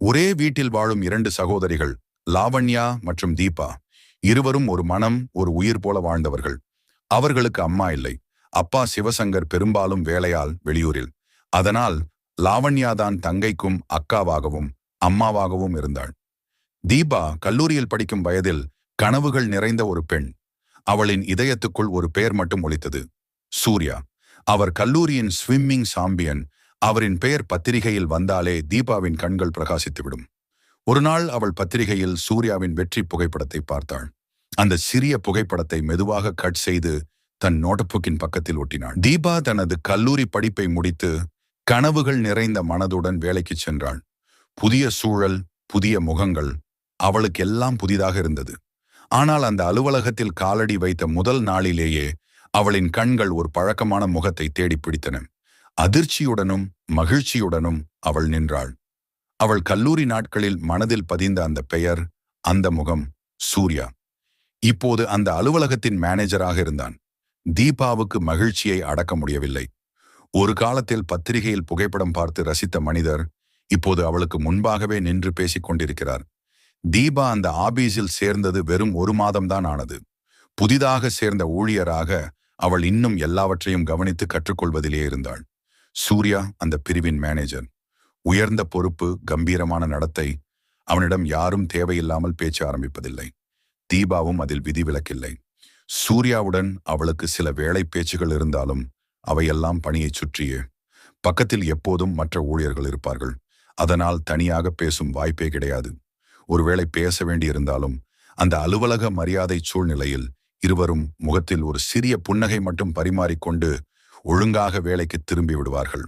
ஒரே வீட்டில் வாழும் இரண்டு சகோதரிகள் லாவண்யா மற்றும் தீபா. இருவரும் ஒரு மனம் ஒரு உயிர் போல வாழ்ந்தவர்கள். அவர்களுக்கு அம்மா இல்லை. அப்பா சிவசங்கர் பெரும்பாலும் வேலையால் வெளியூரில். அதனால் லாவண்யா தான் தங்கைக்கும் அக்காவாகவும் அம்மாவாகவும் இருந்தாள். தீபா கல்லூரியில் படிக்கும் வயதில் கனவுகள் நிறைந்த ஒரு பெண். அவளின் இதயத்துக்குள் ஒரு பெயர் மட்டும் ஒழித்தது சூர்யா. அவர் கல்லூரியின் ஸ்விம்மிங் சாம்பியன் அவரின் பெயர் பத்திரிகையில் வந்தாலே தீபாவின் கண்கள் பிரகாசித்துவிடும். ஒரு நாள் அவள் பத்திரிகையில் சூர்யாவின் வெற்றி புகைப்படத்தை பார்த்தாள். அந்த சிறிய புகைப்படத்தை மெதுவாக கட் செய்து தன் நோட்டப்புக்கின் பக்கத்தில் ஒட்டினாள். தீபா தனது கல்லூரி படிப்பை முடித்து கனவுகள் நிறைந்த மனதுடன் வேலைக்கு சென்றாள். புதிய சூழல் புதிய முகங்கள் அவளுக்கு எல்லாம் புதிதாக இருந்தது. ஆனால் அந்த அலுவலகத்தில் காலடி வைத்த முதல் நாளிலேயே அவளின் கண்கள் ஒரு பழக்கமான முகத்தை தேடி பிடித்தன. அதிர்ச்சியுடனும் மகிழ்ச்சியுடனும் அவள் நின்றாள். அவள் கல்லூரி நாட்களில் மனதில் பதிந்த அந்த பெயர் அந்த முகம் சூர்யா. இப்போது அந்த அலுவலகத்தின் மேனேஜராக இருந்தான். தீபாவுக்கு மகிழ்ச்சியை அடக்க முடியவில்லை. ஒரு காலத்தில் பத்திரிகையில் புகைப்படம் பார்த்து ரசித்த மனிதர் இப்போது அவளுக்கு முன்பாகவே நின்று பேசிக் கொண்டிருக்கிறார். தீபா அந்த ஆபீஸில் சேர்ந்தது வெறும் ஒரு மாதம்தான் ஆனது. புதிதாக சேர்ந்த ஊழியராக அவள் இன்னும் எல்லாவற்றையும் கவனித்து கற்றுக்கொள்வதிலே இருந்தாள். சூர்யா அந்த பிரிவின் மேனேஜர் உயர்ந்த பொறுப்பு கம்பீரமான நடத்தை அவனிடம் யாரும் தேவையில்லாமல் பேச்ச ஆரம்பிப்பதில்லை. தீபாவும் அதில் விதிவிலக்கில்லை சூர்யாவுடன் அவளுக்கு சில வேலை பேச்சுகள் இருந்தாலும் அவையெல்லாம் பணியைச் சுற்றியே. பக்கத்தில் எப்போதும் மற்ற ஊழியர்கள் இருப்பார்கள். அதனால் தனியாக பேசும் வாய்ப்பே கிடையாது. ஒருவேளை பேச வேண்டியிருந்தாலும் அந்த அலுவலக மரியாதை சூழ்நிலையில் இருவரும் முகத்தில் ஒரு சிறிய புன்னகை மட்டும் பரிமாறிக்கொண்டு ஒழுங்காக வேலைக்கு திரும்பி விடுவார்கள்.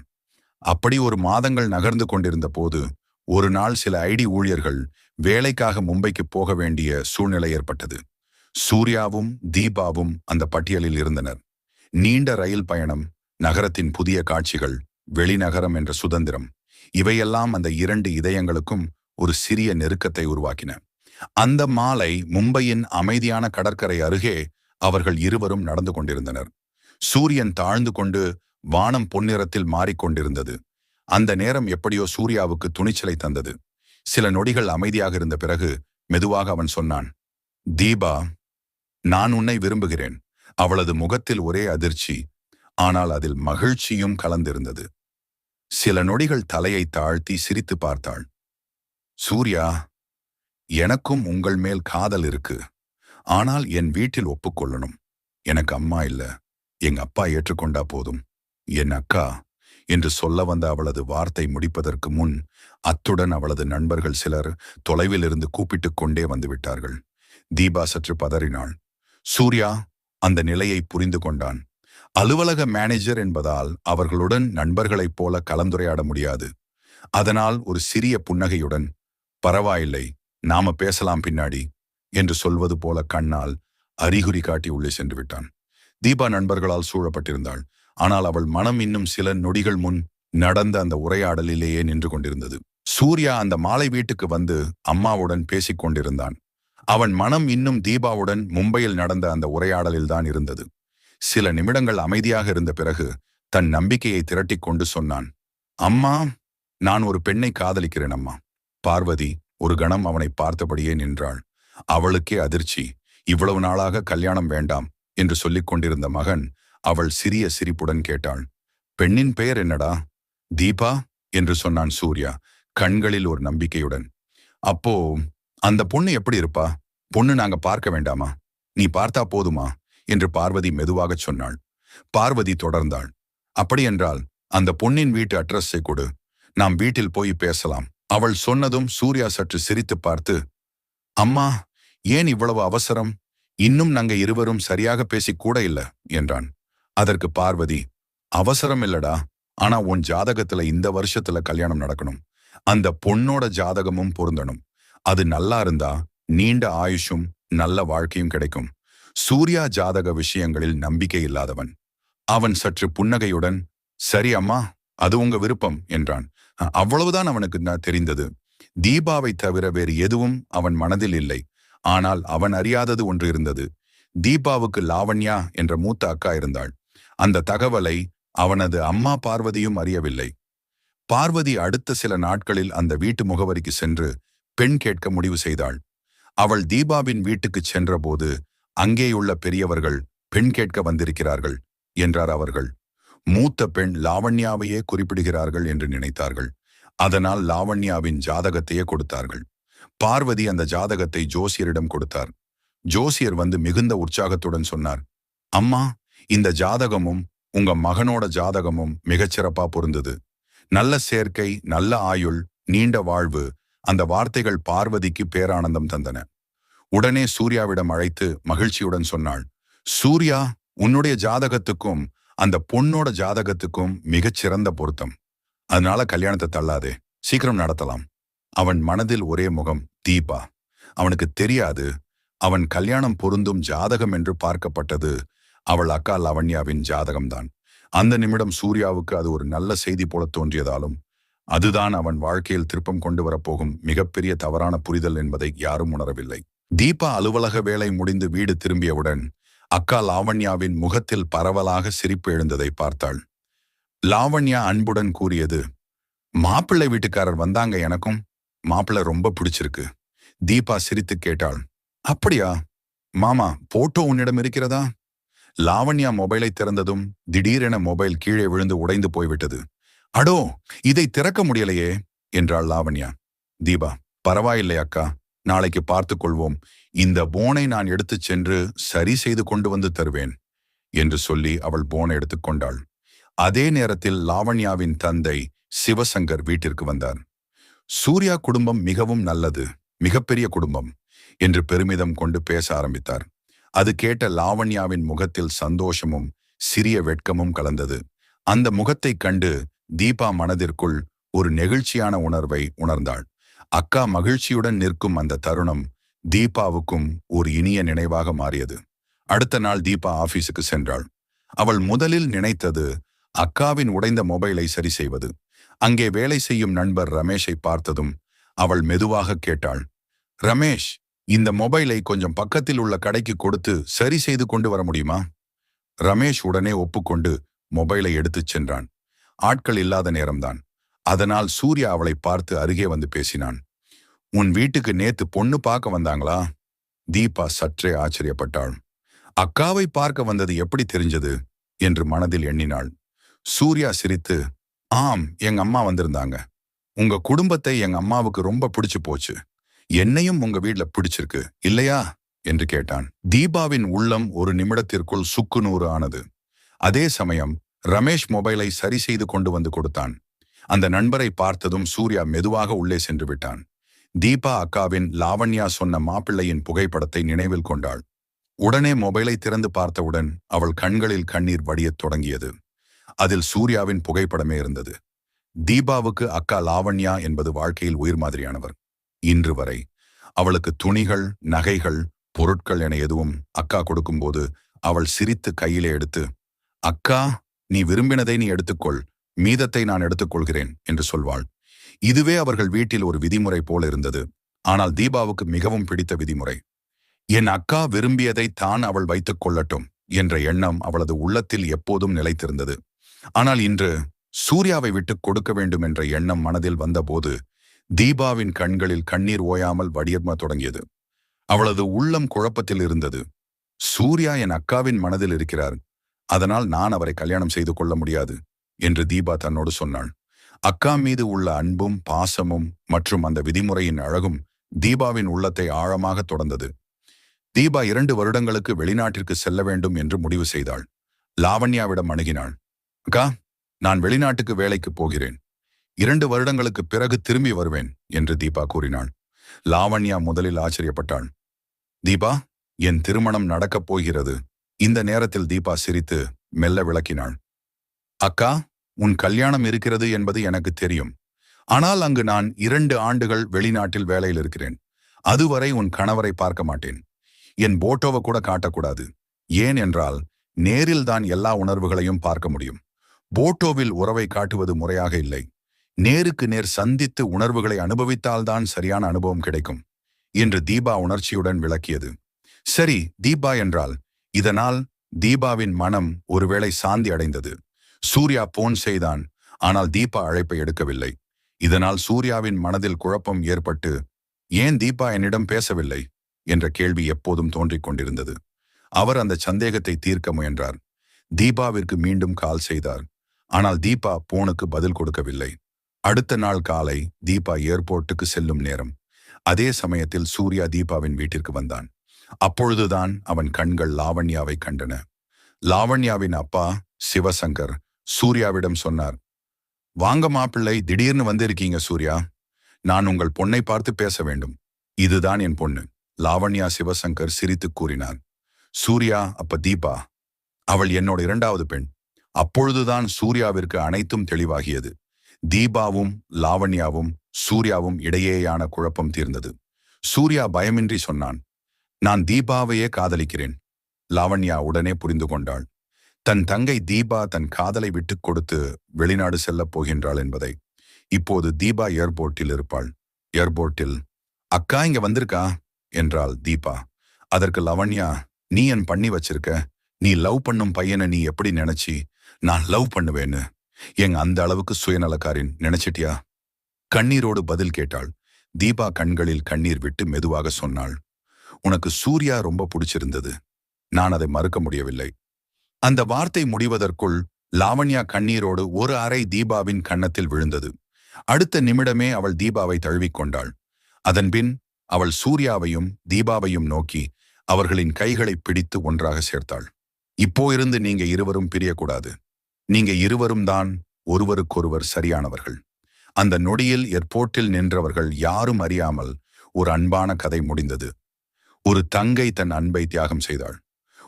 அப்படி ஒரு மாதங்கள் நகர்ந்து கொண்டிருந்த போது ஒரு நாள் சில ஐடி ஊழியர்கள் வேலைக்காக மும்பைக்கு போக வேண்டிய சூழ்நிலை ஏற்பட்டது. சூர்யாவும் தீபாவும் அந்த பட்டியலில் இருந்தனர். நீண்ட ரயில் பயணம் நகரத்தின் புதிய காட்சிகள் வெளிநகரம் என்ற சுதந்திரம் இவையெல்லாம் அந்த இரண்டு இதயங்களுக்கும் ஒரு சிறிய நெருக்கத்தை உருவாக்கின. அந்த மாலை மும்பையின் அமைதியான கடற்கரை அருகே அவர்கள் இருவரும் நடந்து கொண்டிருந்தனர். சூரியன் தாழ்ந்து கொண்டு வானம் பொன்னிறத்தில் மாறிக்கொண்டிருந்தது. அந்த நேரம் எப்படியோ சூர்யாவுக்கு துணிச்சலை தந்தது. சில நொடிகள் அமைதியாக இருந்த பிறகு மெதுவாக அவன் சொன்னான் தீபா நான் உன்னை விரும்புகிறேன். அவளது முகத்தில் ஒரே அதிர்ச்சி ஆனால் அதில் மகிழ்ச்சியும் கலந்திருந்தது. சில நொடிகள் தலையை தாழ்த்தி சிரித்து பார்த்தாள். சூர்யா எனக்கும் உங்கள் மேல் காதல் இருக்கு. ஆனால் என் வீட்டில் ஒப்புக்கொள்ளணும். எனக்கு அம்மா இல்ல. எங்க அப்பா ஏற்றுக்கொண்டா போதும். என் அக்கா என்று சொல்ல வந்த அவளது வார்த்தை முடிப்பதற்கு முன் அத்துடன் அவளது நண்பர்கள் சிலர் தொலைவில் இருந்து கூப்பிட்டுக் கொண்டே வந்துவிட்டார்கள் தீபா சற்று பதறினாள். சூர்யா அந்த நிலையை புரிந்து கொண்டான். அலுவலக மேனேஜர் என்பதால் அவர்களுடன் நண்பர்களைப் போல கலந்துரையாட முடியாது. அதனால் ஒரு சிறிய புன்னகையுடன் பரவாயில்லை நாம பேசலாம் பின்னாடி என்று சொல்வது போல கண்ணால் அறிகுறி காட்டி உள்ளே சென்று விட்டான். தீபா நண்பர்களால் சூழப்பட்டிருந்தாள். ஆனால் அவள் மனம் இன்னும் சில நொடிகள் முன் நடந்த அந்த உரையாடலிலேயே நின்று கொண்டிருந்தது. சூர்யா அந்த மாலை வீட்டுக்கு வந்து அம்மாவுடன் பேசிக் கொண்டிருந்தான். அவன் மனம் இன்னும் தீபாவுடன் மும்பையில் நடந்த அந்த உரையாடலில்தான் இருந்தது. சில நிமிடங்கள் அமைதியாக இருந்த பிறகு தன் நம்பிக்கையை திரட்டிக் கொண்டு சொன்னான் அம்மா நான் ஒரு பெண்ணை காதலிக்கிறேன் அம்மா. பார்வதி ஒரு கணம் அவனை பார்த்தபடியே நின்றாள். அவளுக்கே அதிர்ச்சி. இவ்வளவு நாளாக கல்யாணம் வேண்டாம். என்று சொல்லிக் கொண்டிருந்த மகன் அவள் சிறிய சிரிப்புடன் கேட்டாள் பெண்ணின் பெயர் என்னடா? தீபா என்று சொன்னான் சூர்யா கண்களில் ஒரு நம்பிக்கையுடன். அப்போ அந்த பொண்ணு எப்படி இருப்பா? பொண்ணு நாங்க பார்க்க வேண்டாமா? நீ பார்த்தா போதுமா? என்று பார்வதி மெதுவாகச் சொன்னாள். பார்வதி தொடர்ந்தாள். அப்படியென்றால் அந்த பொன்னின் வீட்டு அட்ரஸை கொடு. நாம் வீட்டில் போய் பேசலாம். அவள் சொன்னதும் சூர்யா சற்று சிரித்து பார்த்து அம்மா ஏன் இவ்வளவு அவசரம்? இன்னும் நாங்க இருவரும் சரியாக பேசிக் கூட இல்ல என்றான். அதற்கு பார்வதி அவசரம் இல்லடா ஆனா உன் ஜாதகத்துல இந்த வருஷத்துல கல்யாணம் நடக்கணும். அந்த பொண்ணோட ஜாதகமும் பொருந்தணும். அது நல்லா இருந்தா நீண்ட ஆயுஷும் நல்ல வாழ்க்கையும் கிடைக்கும். சூர்யா ஜாதக விஷயங்களில் நம்பிக்கை இல்லாதவன். அவன் சற்று புன்னகையுடன் சரி அம்மா அது உங்க விருப்பம் என்றான். அவ்வளவுதான் அவனுக்கு நான் தெரிந்தது. தீபாவை தவிர வேறு எதுவும் அவன் மனதில் இல்லை. ஆனால் அவன் அறியாதது ஒன்று இருந்தது. தீபாவுக்கு லாவண்யா என்ற மூத்த அக்கா இருந்தாள். அந்த தகவலை அவனது அம்மா பார்வதியும் அறியவில்லை. பார்வதி அடுத்த சில நாட்களில் அந்த வீட்டு முகவரிக்கு சென்று பெண் கேட்க முடிவு செய்தாள். அவள் தீபாவின் வீட்டுக்குச் சென்றபோது அங்கேயுள்ள பெரியவர்கள் பெண் கேட்க வந்திருக்கிறார்கள் என்றார் அவர்கள். மூத்த பெண் லாவண்யாவையே குறிப்பிடுகிறார்கள் என்று நினைத்தார்கள். அதனால் லாவண்யாவின் ஜாதகத்தையே கொடுத்தார்கள். பார்வதி அந்த ஜாதகத்தை ஜோசியரிடம் கொடுத்தார். ஜோசியர் வந்து மிகுந்த உற்சாகத்துடன் சொன்னார் அம்மா இந்த ஜாதகமும் உங்க மகனோட ஜாதகமும் மிகச்சிறப்பா பொருந்தது. நல்ல சேர்க்கை நல்ல ஆயுள் நீண்ட வாழ்வு அந்த வார்த்தைகள் பார்வதிக்கு பேரானந்தம் தந்தன. உடனே சூர்யாவிடம் அழைத்து மகிழ்ச்சியுடன் சொன்னாள் சூர்யா உன்னுடைய ஜாதகத்துக்கும் அந்த பொண்ணோட ஜாதகத்துக்கும் மிகச் சிறந்த பொருத்தம். அதனால கல்யாணத்தை தள்ளாதே. சீக்கிரம் நடத்தலாம். அவன் மனதில் ஒரே முகம் தீபா. அவனுக்கு தெரியாது அவன் கல்யாணம் பொருந்தும் ஜாதகம் என்று பார்க்கப்பட்டது அவள் அக்கா லவண்யாவின் ஜாதகம்தான். அந்த நிமிடம் சூர்யாவுக்கு அது ஒரு நல்ல செய்தி போல தோன்றியதாலும் அதுதான் அவன் வாழ்க்கையில் திருப்பம் கொண்டு வரப்போகும் மிகப்பெரிய தவறான புரிதல் என்பதை யாரும் உணரவில்லை. தீபா அலுவலக வேலை முடிந்து வீடு திரும்பியவுடன் அக்கா லாவண்யாவின் முகத்தில் பரவலாக சிரிப்பு எழுந்ததை பார்த்தாள். லாவண்யா அன்புடன் கூறியது மாப்பிள்ளை வீட்டுக்காரர் வந்தாங்க எனக்கும். மாப்பிள்ள ரொம்ப பிடிச்சிருக்கு. தீபா சிரித்து கேட்டாள் அப்படியா? மாமா போட்டோ உன்னிடம் இருக்கிறதா? லாவண்யா மொபைலை திறந்ததும் திடீரென மொபைல் கீழே விழுந்து உடைந்து போய்விட்டது. அடோ இதை திறக்க முடியலையே என்றாள் லாவண்யா. தீபா பரவாயில்லை அக்கா நாளைக்கு பார்த்து கொள்வோம் இந்த போனை நான் எடுத்துச் சென்று சரி செய்து கொண்டு வந்து தருவேன் என்று சொல்லி அவள் போனை எடுத்துக்கொண்டாள் அதே நேரத்தில் லாவண்யாவின் தந்தை சிவசங்கர் வீட்டிற்கு வந்தார். சூர்யா குடும்பம் மிகவும் நல்லது மிகப்பெரிய குடும்பம் என்று பெருமிதம் கொண்டு பேச ஆரம்பித்தார். அது கேட்ட லாவண்யாவின் முகத்தில் சந்தோஷமும் சிறிய வெட்கமும் கலந்தது. அந்த முகத்தைக் கண்டு தீபா மனதிற்குள் ஒரு நெகிழ்ச்சியான உணர்வை உணர்ந்தாள். அக்கா மகிழ்ச்சியுடன் நிற்கும் அந்த தருணம் தீபாவுக்கும் ஒரு இனிய நினைவாக மாறியது. அடுத்த நாள் தீபா ஆபீஸுக்கு சென்றாள். அவள் முதலில் நினைத்தது அக்காவின் உடைந்த மொபைலை சரி செய்வது. அங்கே வேலை செய்யும் நண்பர் ரமேஷை பார்த்ததும் அவள் மெதுவாக கேட்டாள் ரமேஷ் இந்த மொபைலை கொஞ்சம் பக்கத்தில் உள்ள கடைக்கு கொடுத்து சரி செய்து கொண்டு வர முடியுமா? ரமேஷ் உடனே ஒப்புக்கொண்டு மொபைலை எடுத்துச் சென்றான். ஆட்கள் இல்லாத நேரம்தான். அதனால் சூர்யா அவளை பார்த்து அருகே வந்து பேசினான் உன் வீட்டுக்கு நேத்து பொண்ணு பார்க்க வந்தாங்களா? தீபா சற்றே ஆச்சரியப்பட்டாள் அக்காவை பார்க்க வந்தது எப்படி தெரிஞ்சது? என்று மனதில் எண்ணினாள். சூர்யா சிரித்து ஆம் எங்க அம்மா வந்திருந்தாங்க. உங்க குடும்பத்தை எங்க அம்மாவுக்கு ரொம்ப பிடிச்சு போச்சு. என்னையும் உங்க வீட்ல பிடிச்சிருக்கு இல்லையா? என்று கேட்டான். தீபாவின் உள்ளம் ஒரு நிமிடத்திற்குள் சுக்கு நூறு ஆனது. அதே சமயம் ரமேஷ் மொபைலை சரி செய்து கொண்டு வந்து கொடுத்தான். அந்த நண்பரை பார்த்ததும் சூர்யா மெதுவாக உள்ளே சென்று விட்டான். தீபா அக்காவின் லாவண்யா சொன்ன மாப்பிள்ளையின் புகைப்படத்தை நினைவில் கொண்டாள். உடனே மொபைலை திறந்து பார்த்தவுடன் அவள் கண்களில் கண்ணீர் வடியத் தொடங்கியது. அதில் சூர்யாவின் புகைப்படமே இருந்தது. தீபாவுக்கு அக்கா லாவண்யா என்பது வாழ்க்கையில் உயிர் மாதிரியானவர். இன்று வரை அவளுக்கு துணிகள் நகைகள் பொருட்கள் என எதுவும் அக்கா கொடுக்கும்போது அவள் சிரித்து கையிலே எடுத்து அக்கா நீ விரும்பினதை நீ எடுத்துக்கொள். மீதத்தை நான் எடுத்துக்கொள்கிறேன் என்று சொல்வாள். இதுவே அவர்கள் வீட்டில் ஒரு விதிமுறை போல இருந்தது. ஆனால் தீபாவுக்கு மிகவும் பிடித்த விதிமுறை. என் அக்கா விரும்பியதை தான் அவள் வைத்துக் கொள்ளட்டும் என்ற எண்ணம் அவளது உள்ளத்தில் எப்போதும் நிலைத்திருந்தது. ஆனால் இன்று சூர்யாவை விட்டுக் கொடுக்க வேண்டும் என்ற எண்ணம் மனதில் வந்தபோது தீபாவின் கண்களில் கண்ணீர் ஓயாமல் வடியர்ம தொடங்கியது. அவளது உள்ளம் குழப்பத்தில் இருந்தது. சூர்யா என் அக்காவின் மனதில் இருக்கிறார். அதனால் நான் அவரை கல்யாணம் செய்து கொள்ள முடியாது என்று தீபா தன்னோடு சொன்னாள். அக்கா மீது உள்ள அன்பும் பாசமும் மற்றும் அந்த விதிமுறையின் அழகும் தீபாவின் உள்ளத்தை ஆழமாக தொடர்ந்தது. தீபா இரண்டு வருடங்களுக்கு வெளிநாட்டிற்கு செல்ல வேண்டும் என்று முடிவு செய்தாள். லாவண்யாவிடம் அணுகினாள். அக்கா நான் வெளிநாட்டுக்கு வேலைக்கு போகிறேன். இரண்டு வருடங்களுக்கு பிறகு திரும்பி வருவேன் என்று தீபா கூறினாள். லாவண்யா முதலில் ஆச்சரியப்பட்டாள். தீபா என் திருமணம் நடக்கப் போகிறது. இந்த நேரத்தில் தீபா சிரித்து மெல்ல விளக்கினாள். அக்கா உன் கல்யாணம் இருக்கிறது என்பது எனக்கு தெரியும். ஆனால் அங்கு நான் இரண்டு ஆண்டுகள் வெளிநாட்டில் வேலையில் இருக்கிறேன். அதுவரை உன் கணவரை பார்க்க மாட்டேன். என் போட்டோவை கூட காட்டக்கூடாது. ஏன் என்றால் நேரில் தான் எல்லா உணர்வுகளையும் பார்க்க முடியும். போட்டோவில் உறவை காட்டுவது முறையாக இல்லை. நேருக்கு நேர் சந்தித்து உணர்வுகளை அனுபவித்தால்தான் சரியான அனுபவம் கிடைக்கும் என்று தீபா உணர்ச்சியுடன் விளக்கியது. சரி தீபா என்றால் இதனால் தீபாவின் மனம் ஒருவேளை சாந்தி அடைந்தது. சூர்யா போன் செய்தான் ஆனால் தீபா அழைப்பை எடுக்கவில்லை. இதனால் சூர்யாவின் மனதில் குழப்பம் ஏற்பட்டு ஏன் தீபா என்னிடம் பேசவில்லை? என்ற கேள்வி எப்போதும் தோன்றிக் கொண்டிருந்தது. அவர் அந்த சந்தேகத்தை தீர்க்க முயன்றார். தீபாவிற்கு மீண்டும் கால் செய்தார். ஆனால் தீபா போனுக்கு பதில் கொடுக்கவில்லை. அடுத்த நாள் காலை தீபா ஏர்போர்ட்டுக்கு செல்லும் நேரம். அதே சமயத்தில் சூர்யா தீபாவின் வீட்டிற்கு வந்தான். அப்பொழுதுதான் அவன் கண்கள் லாவண்யாவை கண்டன. லாவண்யாவின் அப்பா சிவசங்கர் சூர்யாவிடம் சொன்னார் வாங்க மாப்பிள்ளை திடீர்னு வந்திருக்கீங்க சூர்யா. நான் உங்கள் பொண்ணை பார்த்து பேச வேண்டும். இதுதான் என் பொண்ணு. லாவண்யா சிவசங்கர் சிரித்து கூறினார் சூர்யா அப்ப தீபா அவள் என்னோட இரண்டாவது பெண். அப்பொழுதுதான் சூர்யாவிற்கு அனைத்தும் தெளிவாகியது. தீபாவும் லாவண்யாவும் சூர்யாவும் இடையேயான குழப்பம் தீர்ந்தது. சூர்யா பயமின்றி சொன்னான் நான் தீபாவையே காதலிக்கிறேன். லாவண்யா உடனே புரிந்து கொண்டாள் தன் தங்கை தீபா தன் காதலை விட்டுக் கொடுத்து வெளிநாடு செல்லப் போகின்றாள் என்பதை. இப்போது தீபா ஏர்போர்ட்டில் இருப்பாள். ஏர்போர்ட்டில் அக்கா இங்க வந்திருக்கா? என்றாள் தீபா அதற்கு லவண்யா நீ என் பண்ணி வச்சிருக்க? நீ லவ் பண்ணும் பையனை நீ எப்படி நினைச்சி? நான் லவ் பண்ணுவேன்னு எங்க அந்த அளவுக்கு சுயநலக்காரின் நினைச்சிட்டியா? கண்ணீரோடு பதில் கேட்டாள். தீபா கண்களில் கண்ணீர் விட்டு மெதுவாக சொன்னாள். உனக்கு சூர்யா ரொம்ப பிடிச்சிருந்தது. நான் அதை மறுக்க முடியவில்லை. அந்த வார்த்தை முடிவதற்குள் லாவண்யா கண்ணீரோடு ஒரு அறை தீபாவின் கன்னத்தில் விழுந்தது. அடுத்த நிமிடமே அவள் தீபாவை தழுவிக்கொண்டாள் அதன்பின் அவள் சூர்யாவையும் தீபாவையும் நோக்கி அவர்களின் கைகளை பிடித்து ஒன்றாக சேர்த்தாள். இப்போ இருந்து நீங்க இருவரும் பிரியக்கூடாது. நீங்க இருவரும் தான் ஒருவருக்கொருவர் சரியானவர்கள். அந்த நொடியில் ஏர்போர்ட்டில் நின்றவர்கள் யாரும் அறியாமல் ஒரு அன்பான கதை முடிந்தது. ஒரு தங்கை தன் அன்பை தியாகம் செய்தாள்.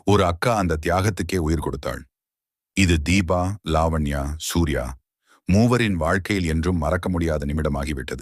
ஒரு அக்கா அந்த தியாகத்துக்கே உயிர் கொடுத்தாள். இது தீபா லாவண்யா சூர்யா. மூவரின் வாழ்க்கையில் என்றும் மறக்க முடியாத நிமிடமாகிவிட்டது.